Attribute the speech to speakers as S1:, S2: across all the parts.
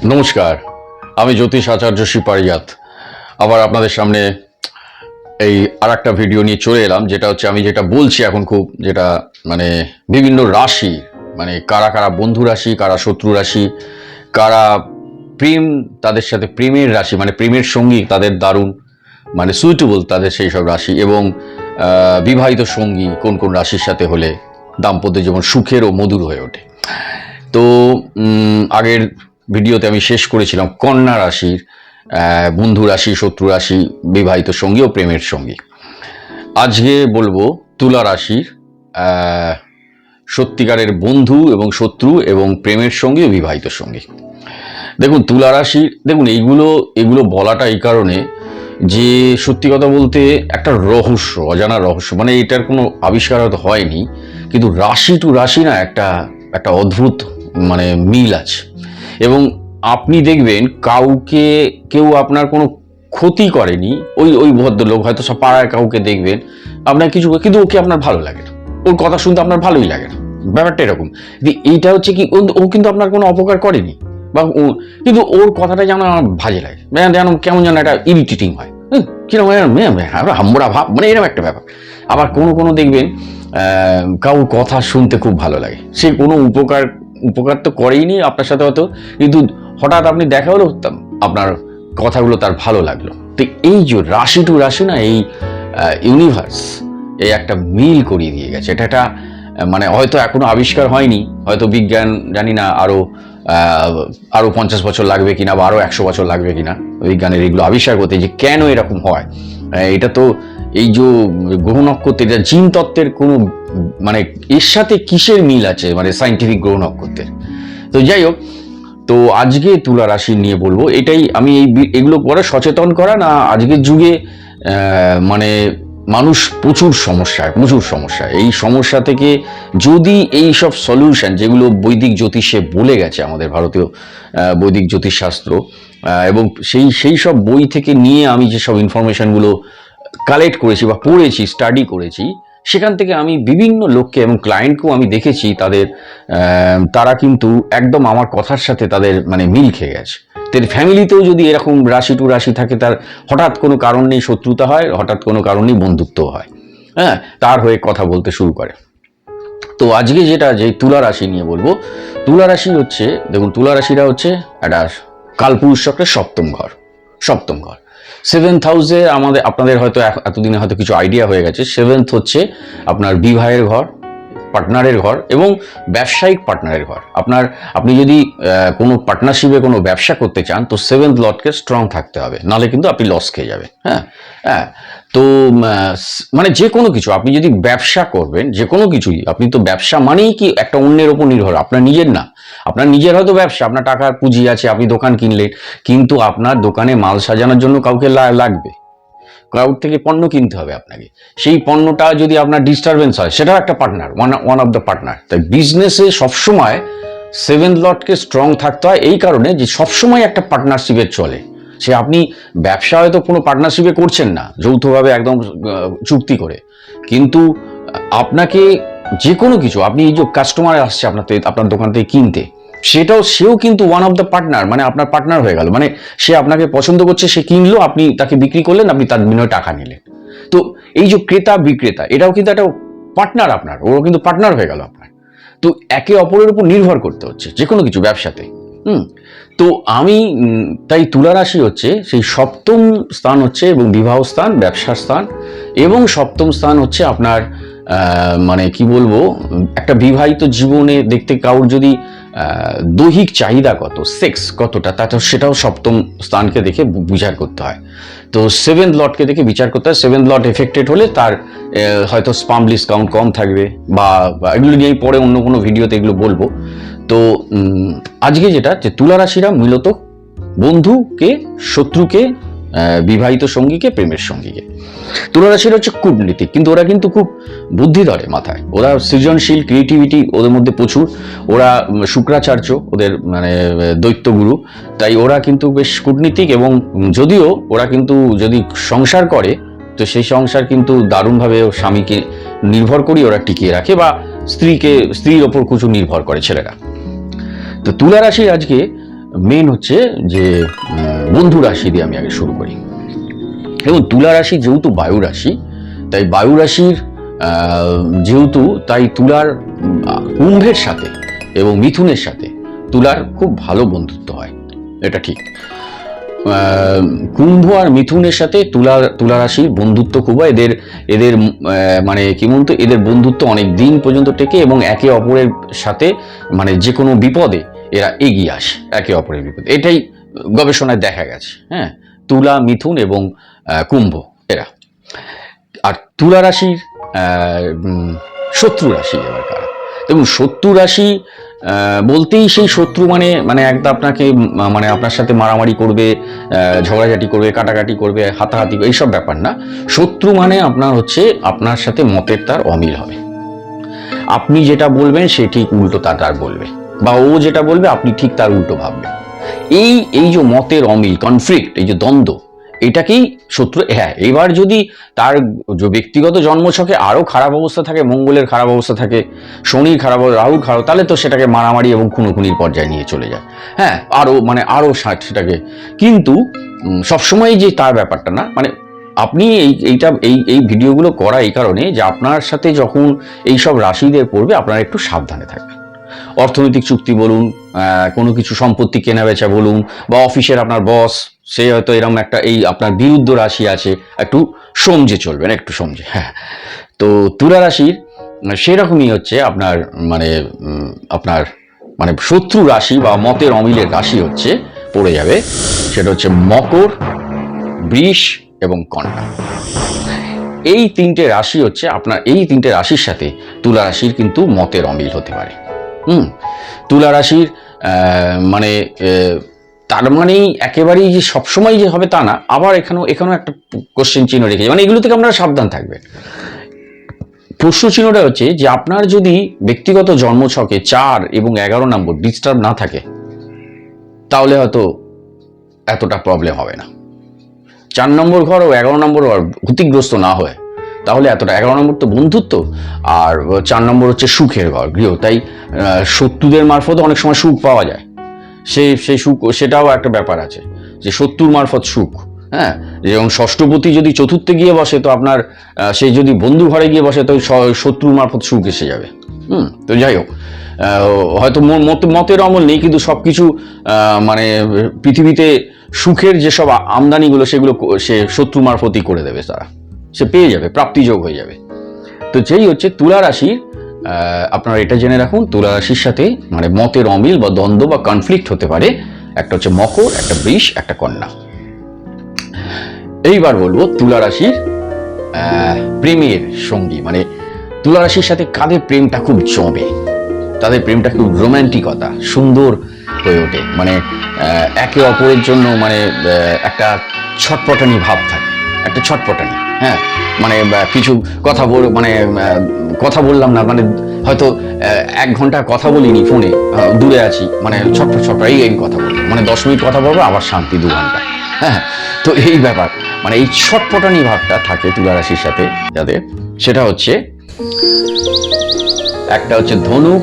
S1: নমস্কার, আমি জ্যোতিষ আচার্য শিপারিয়াত। আবার আপনাদের সামনে এই আর একটা ভিডিও নিয়ে চলে এলাম, যেটা হচ্ছে আমি যেটা বলছি এখন খুব, যেটা মানে বিভিন্ন রাশি মানে কারা কারা বন্ধু রাশি, কারা শত্রু রাশি, কারা প্রেম, তাদের সাথে প্রেমের রাশি মানে প্রেমের সঙ্গী, তাদের দারুণ মানে সুইটেবল তাদের সেই সব রাশি এবং বিবাহিত সঙ্গী কোন কোন রাশির সাথে হলে দাম্পত্য জীবন সুখের ও মধুর হয়ে ওঠে। তো আগের ভিডিওতে আমি শেষ করেছিলাম কন্যা রাশির বন্ধু রাশি, শত্রু রাশি, বিবাহিত সঙ্গী ও প্রেমের সঙ্গী। আজকে বলব তুলা রাশির সত্যিকারের বন্ধু এবং শত্রু এবং প্রেমের সঙ্গী ও বিবাহিত সঙ্গী। দেখুন, তুলা রাশি দেখুন, এইগুলো, এগুলো বলাটা এই কারণে যে সত্যি কথা বলতে একটা রহস্য, অজানা রহস্য মানে এটার কোনো আবিষ্কার হয়তো হয়নি, কিন্তু রাশি টু রাশি না একটা একটা অদ্ভুত মানে মিল আছে। এবং আপনি দেখবেন কাউকে কেউ আপনার কোনো ক্ষতি করেনি ওই ওই ভদ্রলোক হয়তো সব পাড়ায় কাউকে দেখবেন আপনার কিছু কিন্তু ওকে আপনার ভালো লাগে না। ওর কথা শুনতে আপনার ভালোই লাগে না। ব্যাপারটা এরকম। এইটা হচ্ছে কি ও- কিন্তু আপনার কোনো অপকার করেনি। বা ও- কিন্তু ওর কথাটা যেন আমার ভাজে লাগে। যেন কেমন যেন একটা ইরিটেটিং হয়। কীরকম এ, আমরা ভাব মানে এরকম একটা ব্যাপার। আবার কোনো কোনো দেখবেন আহ, কথা শুনতে খুব ভালো লাগে। সে কোনো উপকার উপকার তো করেইনি আপনার সাথে হয়তো। কিন্তু হঠাৎ আপনি দেখা হলো আপনার কথাগুলো তার ভালো লাগল। তো এই যে রাশি টু রাশি না এই ইউনিভার্স এই একটা মিল করিয়ে দিয়ে গেছে। এটা একটা মানে হয়তো এখনও আবিষ্কার হয়নি। হয়তো বিজ্ঞান জানি না আরও আহ, আরও পঞ্চাশ বছর লাগবে কিনা বা আরও একশো বছর লাগবে কিনা। বিজ্ঞানের এগুলো আবিষ্কার করতে যে কেন এরকম হয়। এটা তো এই যে গ্রহ নক্ষত্রের এটা জিন তত্ত্বের কোনো মানে এর সাথে কিসের মিল আছে? মানে সাইন্টিফিক গ্রহ নক্ষত্রের তো যাই হোক, তো আজকে তুলা রাশি নিয়ে বলব, এটাই আমি এই এগুলো করে সচেতন করা না, আজকের যুগে মানে মানুষ প্রচুর সমস্যায়, প্রচুর সমস্যা এই সমস্যা থেকে যদি এই সব সলিউশন যেগুলো বৈদিক জ্যোতিষে বলে গেছে আমাদের ভারতীয় বৈদিক জ্যোতিষশাস্ত্র এবং সেই সেই সব বই থেকে নিয়ে আমি যেসব ইনফরমেশনগুলো কালেক্ট করেছি বা পড়েছি স্টাডি করেছি, সেখান থেকে আমি বিভিন্ন লোককে এবং ক্লায়েন্টকেও আমি দেখেছি, তাদের তারা কিন্তু একদম আমার কথার সাথে তাদের মানে মিল খেয়ে গেছে। তাদের ফ্যামিলিতেও যদি এরকম রাশি টু রাশি থাকে, তার হঠাৎ কোনো কারণ নেই শত্রুতা হয়, হঠাৎ কোনো কারণ নেই বন্ধুত্ব হয় হ্যাঁ তার হয়ে কথা বলতে শুরু করে। তো আজকে যেটা, যে তুলা রাশি নিয়ে বলব, তুলা রাশি হচ্ছে, দেখুন, তুলা রাশিটা হচ্ছে একটা কালপুরুষ চক্রের সপ্তম ঘর সপ্তম ঘর। সেভেন্থ হাউসে আমাদের, আপনাদের হয়তো এতদিনে হয়তো কিছু আইডিয়া হয়ে গেছে। সেভেন্থ হচ্ছে আপনার বিবাহের ঘর পার্টনারের ঘর এবং ব্যবসায়িক পার্টনারের ঘর। আপনার, আপনি যদি কোনো পার্টনারশিপে কোনো ব্যবসা করতে চান, তো সেভেন্থ লটকে স্ট্রং থাকতে হবে। নাহলে কিন্তু আপনি লস খেয়ে যাবেন। হ্যাঁ? হ্যাঁ? তো মানে যে কোনো কিছু, আপনি যদি ব্যবসা করবেন, যে কোনো কিছুই, আপনি তো ব্যবসা মানেই কি একটা অন্যের ওপর নির্ভর, আপনার নিজের না। আপনার নিজের হয়তো ব্যবসা, আপনার টাকার পুঁজি আছে, আপনি দোকান কিনলেন, কিন্তু আপনার দোকানে মাল সাজানোর জন্য কাউকে লাগবে। কারোর থেকে পণ্য কিনতে হবে আপনাকে। সেই পণ্যটা যদি আপনার ডিস্টারবেন্স হয়, সেটাও একটা partner one one of the partner তাই বিজনেসে সবসময় সেভেন লটকে স্ট্রং থাকতে হয়, এই কারণে যে সবসময় একটা পার্টনারশিপের চলে। সে আপনি ব্যবসা হয়তো কোনো পার্টনারশিপে করছেন না, যৌথভাবে একদম চুক্তি করে। কিন্তু আপনাকে যে কোনো কিছু, আপনি এই যে কাস্টমার আসছে আপনার আপনার দোকান থেকে কিনতে, সেটাও, সেও কিন্তু ওয়ান অফ দ্য পার্টনার মানে আপনার পার্টনার হয়ে গেল। মানে সে আপনাকে পছন্দ করছে, সে কিনলো, আপনি তাকে বিক্রি করলেন, আপনি তার বিনিময়ে টাকা নিলেন। তো এই যে ক্রেতা, বিক্রেতা, এটাও কিন্তু একটা পার্টনার আপনার, ওরও কিন্তু পার্টনার হয়ে গেল আপনার। তো একে অপরের উপর নির্ভর করতে হচ্ছে যে কোনো কিছু ব্যবসাতে। হুম? তো আমি তাই তুলা রাশি হচ্ছে, সেই সপ্তম স্থান হচ্ছে এবং বিবাহ স্থান, ব্যবসার স্থান এবং সপ্তম স্থান হচ্ছে আপনার মানে কি বলব, একটা বিবাহিত জীবনে দেখতে কারোর যদি দৈহিক চাহিদা কত? সেক্স কতটা? তাটা সেটাও সপ্তম স্থানকে দেখে বিচার করতে হয়। তো সেভেন্থ লটকে দেখে বিচার করতে হয়। সেভেন্থ লট এফেক্টেড হলে তার হয়তো স্পাম কাউন্ট কম থাকবে বা এগুলো নিয়ে পরে অন্য কোনো ভিডিওতে এগুলো বলব। তো আজকে যেটা যে তুলা রাশিরা মূলত বন্ধুকে, শত্রুকে বিবাহিত সঙ্গীকে, প্রেমের সঙ্গীকে। তুলা রাশির হচ্ছে কূটনীতি কিন্তু ওরা কিন্তু খুব বুদ্ধি ধরে মাথায়। ওরা সৃজনশীল ক্রিয়েটিভিটি ওদের মধ্যে প্রচুর। ওরা শুক্রাচার্য, ওদের মানে দৈত্যগুরু। তাই ওরা কিন্তু বেশ কূটনীতিক এবং যদিও ওরা কিন্তু যদি সংসার করে, তো সেই সংসার কিন্তু দারুণভাবে স্বামীকে নির্ভর করি ওরা টিকিয়ে রাখে বা স্ত্রীকে, স্ত্রীর ওপর কিছু নির্ভর করে ছেলেরা। তো তুলা রাশি আজকে মেন হচ্ছে যে বন্ধু রাশি দিয়ে আমি আগে শুরু করি। এবং তুলা রাশি যেহেতু বায়ু রাশি, তাই বায়ু রাশির যেহেতু, তাই তুলার কুম্ভের সাথে এবং মিথুনের সাথে তুলার খুব ভালো বন্ধুত্ব হয়। এটা ঠিক। কুম্ভ আর মিথুনের সাথে তুলা তুলা রাশির বন্ধুত্ব খুব হয়। এদের এদের মানে কি বলতো, এদের বন্ধুত্ব অনেক দিন পর্যন্ত টেকে এবং একে অপরের সাথে মানে যে কোনো বিপদে এরা এগিয়ে আসে। একে অপরের বিপদে। এটাই গবেষণায় দেখা গেছে হ্যাঁ? তুলা, মিথুন এবং কুম্ভ এরা। আর তুলা রাশির শত্রু রাশি এবার কারা? এবং শত্রু রাশি বলতেই সেই শত্রু মানে মানে একটা আপনাকে মানে আপনার সাথে মারামারি করবে ঝগড়াঝাটি করবে, কাটাকাটি করবে, হাতাহাতি এইসব ব্যাপার না। শত্রু মানে আপনার হচ্ছে আপনার সাথে মতের তার অমিল হবে। আপনি যেটা বলবেন সে ঠিক উল্টো তার বলবে। বা ও যেটা বলবে, আপনি ঠিক তার উল্টো ভাববেন। এই এই যে মতের অমিল কনফ্লিক্ট এই যে দ্বন্দ্ব, এটাকেই শত্রু হ্যাঁ এবার যদি তার যে ব্যক্তিগত জন্মছকে আরও খারাপ অবস্থা থাকে, মঙ্গলের খারাপ অবস্থা থাকে, শনির খারাপ রাহুর খারাপ তাহলে তো সেটাকে মারামারি এবং খুনোখুনির পর্যায়ে নিয়ে চলে যায়। হ্যাঁ আরও মানে আরও সা- সেটাকে। কিন্তু সবসময় যে তার ব্যাপারটা না মানে আপনি এই, এইটা, এই এই ভিডিওগুলো করা এই কারণে যে আপনার সাথে যখন এইসব রাশিদের পড়বে, আপনারা একটু সাবধানে থাকবেন। অর্থনৈতিক চুক্তি বলুন কোনো কিছু সম্পত্তি কেনা বেচা বলুন, বা অফিসের আপনার বস সে হয়তো এরকম একটা এই আপনার বিরুদ্ধ রাশি আছে, একটু সমঝে চলবেন, একটু সমঝে হ্যাঁ। তো তুলা রাশির, সেরকমই হচ্ছে আপনার মানে আপনার মানে শত্রু রাশি বা মতের অমিলের রাশি হচ্ছে, পড়ে যাবে, সেটা হচ্ছে মকর, বৃষ এবং কন্যা। এই তিনটে রাশি হচ্ছে, আপনার, এই তিনটে রাশির সাথে তুলা রাশির কিন্তু মতের অমিল হতে পারে। হুম, তুলা রাশির মানে তার মানেই একেবারেই যে সবসময় যে হবে তা না, আবার এখানেও এখানেও একটা কোশ্চেন চিহ্ন রেখেছে মানে এগুলো থেকে আপনারা সাবধান থাকবেন। প্রশ্ন চিহ্নটা হচ্ছে যে আপনার যদি ব্যক্তিগত জন্মছকে চার এবং এগারো নম্বর ডিস্টার্ব না থাকে, তাহলে হয়তো এতটা প্রবলেম হবে না। চার নম্বর ঘর ও এগারো নম্বর ঘর ক্ষতিগ্রস্ত না হয় তাহলে এতটা। এগারো নম্বর তো বন্ধুত্ব, আর চার নম্বর হচ্ছে সুখের ঘর, গৃহ। তাই শত্রুদের মারফত অনেক সময় সুখ পাওয়া যায়। সেই সেই সুখ, সেটাও একটা ব্যাপার আছে, যে শত্রুর মারফত সুখ হ্যাঁ? যেমন ষষ্ঠপতি যদি চতুর্থে গিয়ে বসে, তো আপনার সেই যদি বন্ধু ঘরে গিয়ে বসে, তো স- শত্রুর মারফত সুখ এসে যাবে। হুম, তো যাই হোক হয়তো মতের অমল নেই, কিন্তু সব কিছু মানে পৃথিবীতে সুখের যেসব আমদানিগুলো, সেগুলো সে শত্রু মারফতই করে দেবে তারা। সে পেয়ে যাবে, প্রাপ্তিযোগ হয়ে যাবে। তো যেই হচ্ছে তুলা রাশির আপনারা এটা জেনে রাখুন, তুলা রাশির সাথে মানে মতের অমিল বা দ্বন্দ্ব বা কনফ্লিক্ট হতে পারে। একটা হচ্ছে মকর, একটা বৃষ, একটা কন্যা। এইবার বলব তুলা রাশির প্রেমের সঙ্গী। মানে তুলা রাশির সাথে কাদের প্রেমটা খুব জমে? তাদের প্রেমটা খুব রোম্যান্টিকতা সুন্দর হয়ে ওঠে। মানে একে অপরের জন্য মানে একটা ছটপটানি ভাব থাকে, একটা ছটপটানি। হ্যাঁ মানে কিছু কথা বল মানে কথা বললাম না মানে হয়তো এক ঘণ্টা কথা বলিনি ফোনে দূরে আছি মানে ছটপট ছটপট এই কথা বলব মানে দশ মিনিট কথা বলব, আবার শান্তি দু ঘণ্টা। হ্যাঁ তো এই ব্যাপার মানে এই ছটপটানি ভাবটা থাকে তুলা রাশির সাথে যাদের, সেটা হচ্ছে, একটা হচ্ছে ধনু,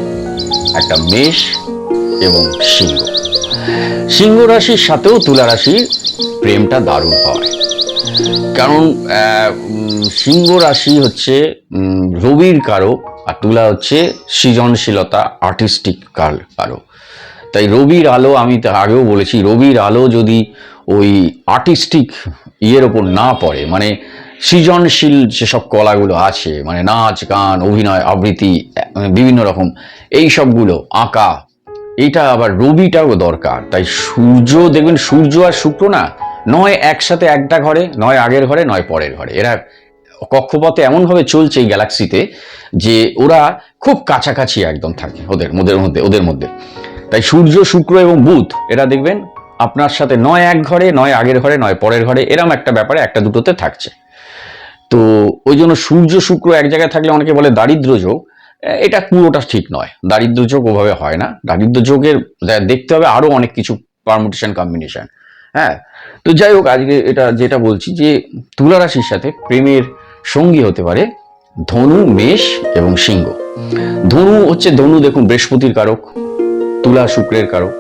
S1: একটা মেষ এবং সিংহ। সিংহ রাশির সাথেও তুলা রাশির প্রেমটা দারুণ হয়। কারণ সিংহ রাশি হচ্ছে রবির কারক, আর তুলা হচ্ছে সৃজনশীলতা আর্টিস্টিক কাল কারক। তাই রবির আলো আমি তো আগেও বলেছি, রবির আলো যদি ওই আর্টিস্টিক ইয়ের ওপর না পড়ে মানে সৃজনশীল যেসব কলাগুলো আছে মানে নাচ, গান, অভিনয়, আবৃত্তি বিভিন্ন রকম, এই সবগুলো, আঁকা, এটা আবার রবিটাও দরকার। তাই সূর্য, দেখবেন সূর্য আর শুক্র না নয় একসাথে একটা ঘরে, নয় আগের ঘরে, নয় পরের ঘরে। এরা কক্ষপথে এমনভাবে চলছে এই গ্যালাক্সিতে যে ওরা খুব কাছাকাছি একদম থাকে ওদের ওদের মধ্যে ওদের মধ্যে। তাই সূর্য, শুক্র এবং বুধ, এরা দেখবেন আপনার সাথে নয় এক ঘরে, নয় আগের ঘরে, নয় পরের ঘরে, এরম একটা ব্যাপারে একটা দুটোতে থাকছে। তো ওই জন্য সূর্য, শুক্র এক জায়গায় থাকলে অনেকে বলে দারিদ্র যোগ। এটা পুরোটা ঠিক নয়। দারিদ্র যোগ ওভাবে হয় না। দারিদ্র যোগের দেখতে হবে আরও অনেক কিছু পারমুটেশন কম্বিনেশন হ্যাঁ তো যাই হোক, আজকে এটা যেটা বলছি যে তুলা রাশির সাথে প্রেমের সঙ্গী হতে পারে ধনু, মেষ এবং সিংহ। ধনু হচ্ছে, ধনু দেখুন বৃহস্পতির কারক, তুলা শুক্রের কারক।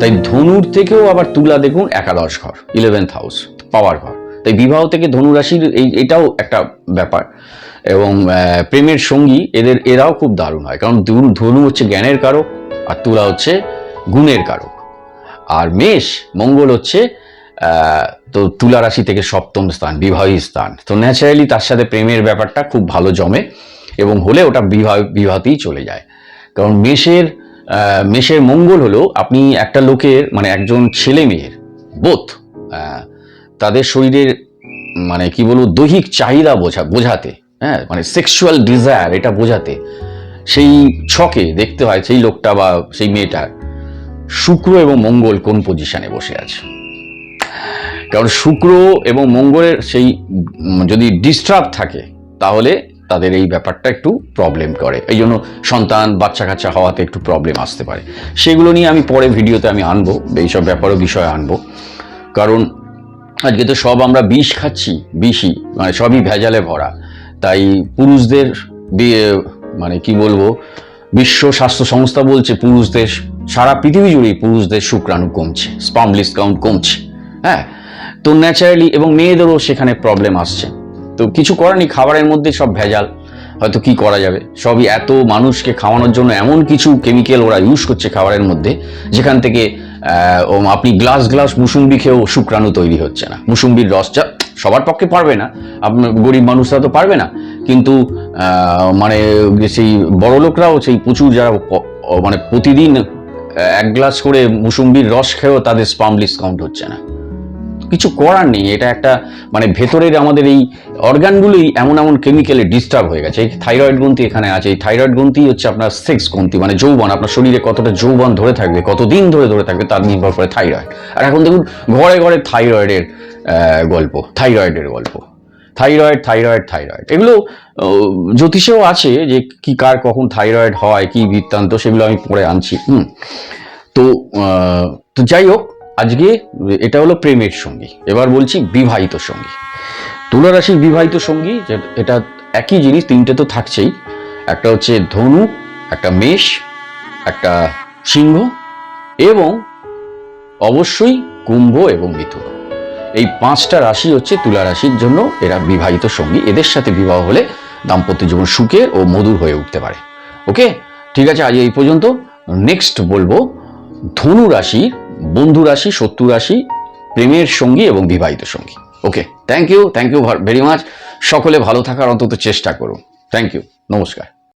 S1: তাই ধনুর থেকেও আবার তুলা দেখুন একাদশ ঘর ইলেভেন্থ হাউস পাওয়ার ঘর। তাই বিবাহ থেকে ধনু রাশির এই, এটাও একটা ব্যাপার। এবং প্রেমের সঙ্গী এদের, এরাও খুব দারুণ হয়। কারণ ধনু হচ্ছে জ্ঞানের কারক আর তুলা হচ্ছে গুণের কারক। আর মেষ, মঙ্গল হচ্ছে তো তুলা রাশি থেকে সপ্তম স্থান, বিবাহী স্থান। তো ন্যাচারালি তার সাথে প্রেমের ব্যাপারটা খুব ভালো জমে এবং হলে ওটা বিবাহ, বিবাহতেই চলে যায়। কারণ মেষের মেষের মঙ্গল হলো আপনি একটা লোকের মানে একজন ছেলে মেয়ের বোধ তাদের শরীরের মানে কি বলব, দৈহিক চাহিদা বোঝা, বোঝাতে হ্যাঁ মানে সেক্সুয়াল ডিজায়ার এটা বোঝাতে, সেই ছকে দেখতে হয়, সেই লোকটা বা সেই মেয়েটার শুক্র এবং মঙ্গল কোন পজিশনে বসে আছে? কারণ শুক্র এবং মঙ্গলের সেই যদি ডিস্টার্ব থাকে, তাহলে তাদের এই ব্যাপারটা একটু প্রবলেম করে। এই জন্য সন্তান বাচ্চা কাচ্চা হওয়াতে একটু প্রবলেম আসতে পারে। সেগুলো নিয়ে আমি পরে ভিডিওতে আমি আনব, এইসব ব্যাপারও বিষয় আনব। কারণ আজকে তো সব আমরা বিষ খাচ্ছি, বিষই মানে সবই ভেজালে ভরা। তাই পুরুষদের মানে কি বলব বিশ্ব স্বাস্থ্য সংস্থা বলছে পুরুষদের, সারা পৃথিবী জুড়েই পুরুষদের শুক্রাণু কমছে স্পামলিস কাউন্ট কমছে। হ্যাঁ তো ন্যাচারালি এবং মেয়েদেরও সেখানে প্রবলেম আসছে। তো কিছু করার নেই খাবারের মধ্যে সব ভেজাল। হয়তো কি করা যাবে? সবই এত মানুষকে খাওয়ানোর জন্য এমন কিছু কেমিক্যাল ওরা ইউজ করছে খাবারের মধ্যে, যেখান থেকে আপনি গ্লাস গ্লাস মুসুম্বি খেয়েও শুক্রাণু তৈরি হচ্ছে না। মুসুম্বির রসটা সবার পক্ষে পারবে না। আপনার গরিব মানুষরা তো পারবে না। কিন্তু মানে সেই বড় লোকরাও সেই প্রচুর যারা মানে প্রতিদিন এক গ্লাস করে মুসুম্বির রস খেয়েও তাদের স্পাম ডিসকাউন্ট হচ্ছে না। কিছু করার নেই, এটা একটা মানে ভেতরের আমাদের এই অর্গানগুলোই এমন এমন কেমিক্যালে ডিস্টার্ব হয়ে গেছে। এই থাইরয়েড গ্রন্থি এখানে আছে, এই থাইরয়েড গ্রন্থি হচ্ছে আপনার সেক্স গ্রন্থি মানে যৌবন, আপনার শরীরে কতটা যৌবন ধরে থাকবে, কতদিন ধরে ধরে থাকবে তার নির্ভর করে থাইরয়েড আর এখন দেখুন, ঘরে ঘরে থাইরয়েডের গল্প থাইরয়েডের গল্প। থাইরয়েড থাইরয়েড থাইরয়েড এগুলো জ্যোতিষেও আছে যে কি কার কখন থাইরয়েড হয়, কি বৃত্তান্ত, সেগুলো আমি পরে আনছি। হুম। তো তো যাই হোক আজকে এটা হলো প্রেমের সঙ্গী। এবার বলছি বিবাহিত সঙ্গী। তুলা রাশির বিবাহিত সঙ্গী এটা একই জিনিস, তিনটে তো থাকছেই। একটা হচ্ছে ধনু, একটা মেষ, একটা সিংহ এবং অবশ্যই কুম্ভ এবং মিথুন। এই পাঁচটা রাশি হচ্ছে তুলা রাশির জন্য এরা বিবাহিত সঙ্গী। এদের সাথে বিবাহ হলে দাম্পত্য জীবন সুখের ও মধুর হয়ে উঠতে পারে। ওকে? ঠিক আছে, আজ এই পর্যন্ত। নেক্সট বলব, ধনু রাশি বন্ধু রাশি, শত্রু রাশি, প্রেমের সঙ্গী এবং বিবাহিত সঙ্গী। Okay thank you thank you very much সকলে ভালো থাকার অন্তত চেষ্টা করুন। থ্যাংক ইউ নমস্কার।